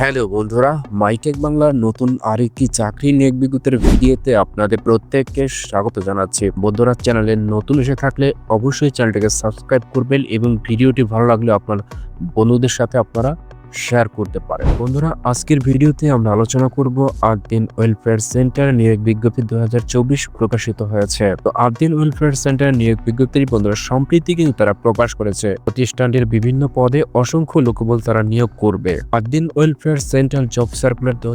Hello বন্ধুরা, MyTech বাংলার নতুন আরেকটি চাকরি নিয়োগ বিজ্ঞপ্তির ভিডিওতে আপনাদের প্রত্যেককে স্বাগত জানাচ্ছি। বন্ধুরা, চ্যানেলে নতুন এসে থাকলে অবশ্যই চ্যানেলটাকে সাবস্ক্রাইব করবেন এবং ভিডিওটি ভালো লাগলে আপনার বন্ধুদের সাথে আপনারা শেয়ার করতে পারেন। বন্ধুরা, আজকের ভিডিওতে আমরা আলোচনা করব আটদিন ওয়েলফেয়ার সেন্টার নিয়োগ বিজ্ঞপ্তি দু প্রকাশিত হয়েছে। তো আটদিন ওয়েলফেয়ার সেন্টার নিয়োগ বিজ্ঞপ্তি বন্ধুরা, সম্প্রতি কিন্তু তারা প্রকাশ করেছে। প্রতিষ্ঠানটির বিভিন্ন পদে অসংখ্য লোকবল তারা নিয়োগ করবে। Ad-din welfare centre job circular দু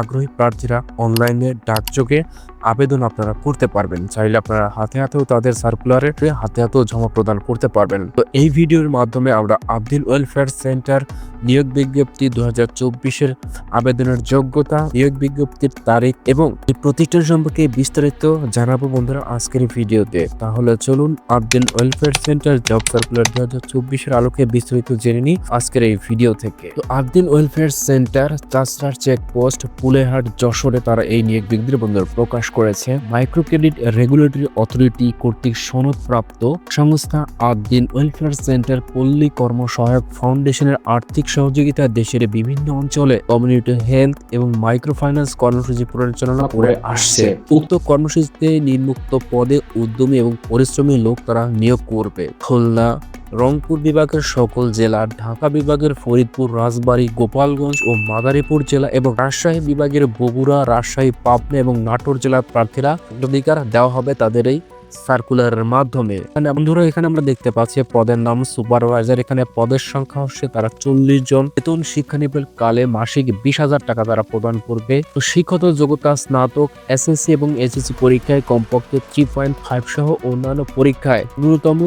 আগ্রহী প্রার্থীরা অনলাইনে ডাকযোগে আবেদন আপনারা করতে পারবেন। চাইলে আপনারা হাতে হাতেও তাদের সার্কুলারে হাতে হাতেও জমা প্রদান করতে পারবেন। তো এই ভিডিওর মাধ্যমে আমরা আব্দুল ওয়েলফেয়ার সেন্টার নিয়োগ বিজ্ঞপ্তি দু হাজার চব্বিশের আবেদনের যোগ্যতা, নিয়োগ বিজ্ঞপ্তির তারিখ এবং এই প্রতিষ্ঠান সম্পর্কে বিস্তারিত জানাব বন্ধুরা আজকের ভিডিওতে। তাহলে চলুন Abdul welfare centre job circular দু হাজার চব্বিশের আলোকে বিস্তারিত জেনে নিই আজকের এই ভিডিও থেকে। তো আব্দুল ওয়েলফেয়ার সেন্টার চাষরার চেকপোস্ট পুলেহাট, যশোরে তারা এই নিয়োগ বিজ্ঞপ্তির বন্ধুরা প্রকাশ করেছে মাইক্রো ক্রেডিট রেগুলেটরি অথরিটি কর্তৃক সনদপ্রাপ্ত সংস্থা আদ্দিন ওয়েলফেয়ার সেন্টার পল্লী কর্ম সহায়ক ফাউন্ডেশনের আর্থিক সহযোগিতা দেশের বিভিন্ন অঞ্চলে কমিউনিটি হেলথ এবং মাইক্রো ফাইন্যান্স কর্মসূচি পরিচালনা করে আসছে। উক্ত কর্মসূচিতে নিম্মুক্ত পদে উদ্যমী এবং পরিশ্রমী লোক তারা নিয়োগ করবে। খুলনা রংপুর বিভাগের সকল জেলা, ঢাকা বিভাগের ফরিদপুর, রাজবাড়ী, গোপালগঞ্জ ও মাদারীপুর জেলা এবং রাজশাহী বিভাগের বগুড়া, রাজশাহী, পাবনা এবং নাটোর জেলার প্রার্থীরা অগ্রাধিকার দেওয়া হবে তাদের এই সার্কুলারের মাধ্যমে। এখানে বন্ধুরা, এখানে আমরা দেখতে পাচ্ছি পদের নাম সুপারভাইজার এখানে পদের সংখ্যা হচ্ছে তারা চল্লিশ জন। বেতন শিক্ষানিবেল কালে মাসিক বিশ হাজার টাকা তারা প্রদান করবে। তো শিক্ষত, যোগ্যতা স্নাতক এসএসসি এবং এসএসসি পরীক্ষায় কমপক্ষে থ্রি পয়েন্ট ফাইভ সহ অন্যান্য পরীক্ষায় ন্যূনতম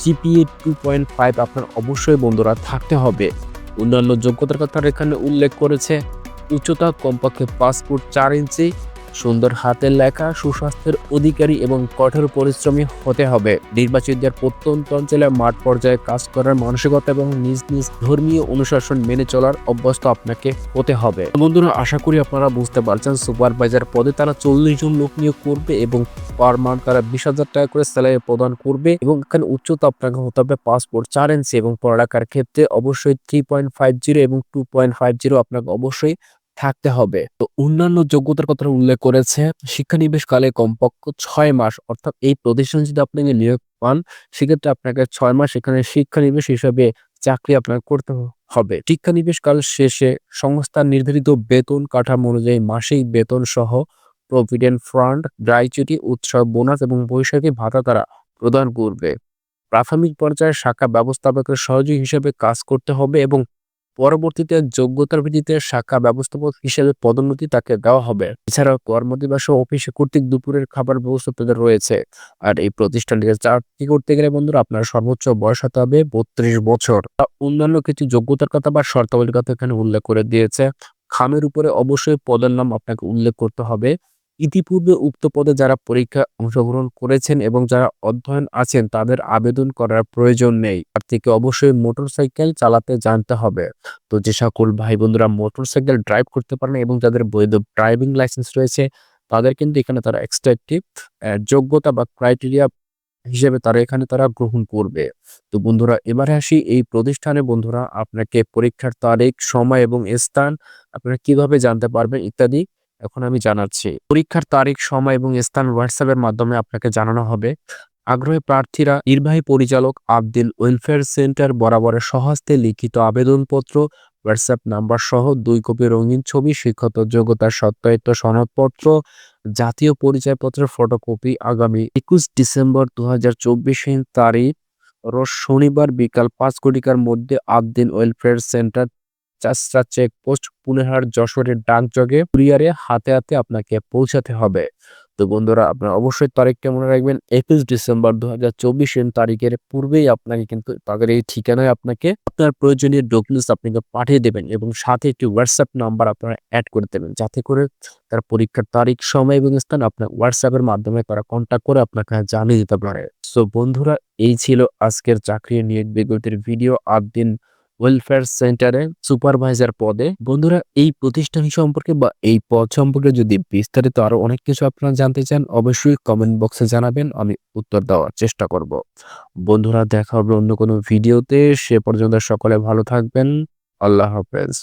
জিপিএ টু পয়েন্ট ফাইভ আপনার অবশ্যই বন্ধুরা থাকতে হবে। অন্যান্য যোগ্যতার কথা এখানে উল্লেখ করেছে। উচ্চতা কমপক্ষে ফুট চার ইঞ্চি। সুন্দর হাতের লেখা, সুস্বাস্থ্যের অধিকারী এবং কঠোর পরিশ্রমী হতে হবে। নির্বাচিতদের প্রত্যন্ত অঞ্চলে মাঠ পর্যায়ে কাজ করার মানসিকতা এবং নিজ নিজ ধর্মীয় অনুশাসন মেনে চলার অভ্যস্ত আপনাকে হতে হবে। বন্ধুরা, আশা করি আপনারা বুঝতে পারছেন, সুপারভাইজার পদে তারা চল্লিশ জন লোক নিয়োগ করবে এবং পার মান্থ তারা বিশ হাজার টাকা করে স্যালারি প্রদান করবে এবং এখানে উচ্চতা আপনাকে হতে হবে পাসপোর্ট চার ইঞ্চি এবং পড়ালেখার ক্ষেত্রে অবশ্যই থ্রি পয়েন্ট ফাইভ জিরো এবং টু পয়েন্ট ফাইভ জিরো আপনাকে অবশ্যই থাকতে হবে। তো অন্যান্য যোগ্যতার কথা উল্লেখ করেছে, শিক্ষানিবেশ কালে কমপক্ষে ছয় মাস, অর্থাৎ এই প্রতিষ্ঠান যদি আপনাকে নিয়োগ পান, সেক্ষেত্রে আপনাকে ছয় মাস এখানে শিক্ষানিবেশ হিসাবে চাকরি আপনাকে করতে হবে। শিক্ষানিবেশ কাল শেষে সংস্থার নির্ধারিত বেতন কাঠামো অনুযায়ী মাসিক বেতন সহ প্রভিডেন্ট ফান্ড গ্রাইচুটি উৎসব, বোনাস এবং বৈশাখী ভাতা তারা প্রদান করবে। প্রাথমিক পর্যায়ে শাখা ব্যবস্থাপকের সহযোগী হিসেবে কাজ করতে হবে এবং পরবর্তীতে যোগ্যতার ভিত্তিতে শাখা ব্যবস্থাপক হিসেবে পদোন্নতি তাকে দেওয়া হবে। এছাড়াও কর্মদিবস ও অফিসে কর্তৃক দুপুরের খাবার ব্যবস্থা তাদের রয়েছে। আর এই প্রতিষ্ঠানটিকে চাকরি করতে গেলে বন্ধুরা আপনার সর্বোচ্চ বয়স হতে হবে বত্রিশ বছর। অন্যান্য কিছু যোগ্যতার কথা বা শর্তাবলীর কথা এখানে উল্লেখ করে দিয়েছে। খামের উপরে অবশ্যই পদের নাম আপনাকে উল্লেখ করতে হবে। ইতিপূর্বে উক্ত পদে যারা পরীক্ষা অংশগ্রহণ করেছেন এবং যারা অধ্যয়ন আছেন, তাদের আবেদন করার প্রয়োজন নেই। তার থেকে অবশ্যই মোটরসাইকেল চালাতে জানতে হবে। তো যে সকল ভাই বন্ধুরা মোটরসাইকেল ড্রাইভ করতে পারেন এবং যাদের বৈধ ড্রাইভিং লাইসেন্স রয়েছে, তাদের কিন্তু এখানে তারা এক্সট্রা একটি যোগ্যতা বা ক্রাইটেরিয়া হিসেবে তারা এখানে তারা গ্রহণ করবে। তো বন্ধুরা, এবারে আসি এই প্রতিষ্ঠানে। বন্ধুরা, আপনাকে পরীক্ষার তারিখ, সময় এবং স্থান আপনারা কীভাবে জানতে পারবেন ইত্যাদি এখন আমি জানাচ্ছি, পরীক্ষার তারিখ, সময় এবং স্থান হোয়াটসঅ্যাপের মাধ্যমে আপনাকে জানানো হবে। আগ্রহী প্রার্থীরা, নির্বাহী পরিচালক আবদিল ওয়েলফেয়ার সেন্টার বরাবরের সহস্তে লিখিত আবেদনপত্র হোয়াটসঅ্যাপ নাম্বার সহ দুই কপি রঙিন ছবি শিক্ষত যোগ্যতার সত্যায়িত সনদপত্র, জাতীয় পরিচয়পত্রের ফটোকপি আগামী একুশ ডিসেম্বর দু হাজার চব্বিশ তারিখ শনিবার বিকাল পাঁচ কোটিকার মধ্যে আবদিন ওয়েলফেয়ার সেন্টার চাষরা চেকপোস্ট পুনেহার যশোরের ডাকযোগে কুরিয়ারে হাতে হাতে আপনাকে পৌঁছাতে হবে। তো বন্ধুরা, আপনার অবশ্যই তারিখটা মনে রাখবেন, একুশ ডিসেম্বর দু হাজার চব্বিশ তারিখের পূর্বেই আপনাকে কিন্তু তাদের এই ঠিকানায় আপনাকে আপনার প্রয়োজনীয় ডকুমেন্টস আপনাকে পাঠিয়ে দেবেন এবং সাথে একটি হোয়াটসঅ্যাপ নাম্বার আপনারা অ্যাড করে দেবেন। যাতে করে তার পরীক্ষার তারিখ, সময় এবং স্থান আপনার হোয়াটসঅ্যাপের মাধ্যমে তারা কন্ট্যাক্ট করে আপনাকে জানিয়ে দিতে পারে। সো বন্ধুরা, এই ছিল আজকের চাকরি নিয়োগ বিজ্ঞপ্তির ভিডিও আট দিন ওয়েলফেয়ার সেন্টারে সুপারভাইজার পদে। বন্ধুরা, এই প্রতিষ্ঠান সম্পর্কে বা এই পদ সম্পর্কে যদি বিস্তারিত আরও অনেক কিছু আপনারা জানতে চান, অবশ্যই কমেন্ট বক্সে জানাবেন, আমি উত্তর দেওয়ার চেষ্টা করব। বন্ধুরা, দেখা হবে অন্য কোনো ভিডিওতে সে পর্যন্ত সকলে ভালো থাকবেন। আল্লাহ হাফেজ।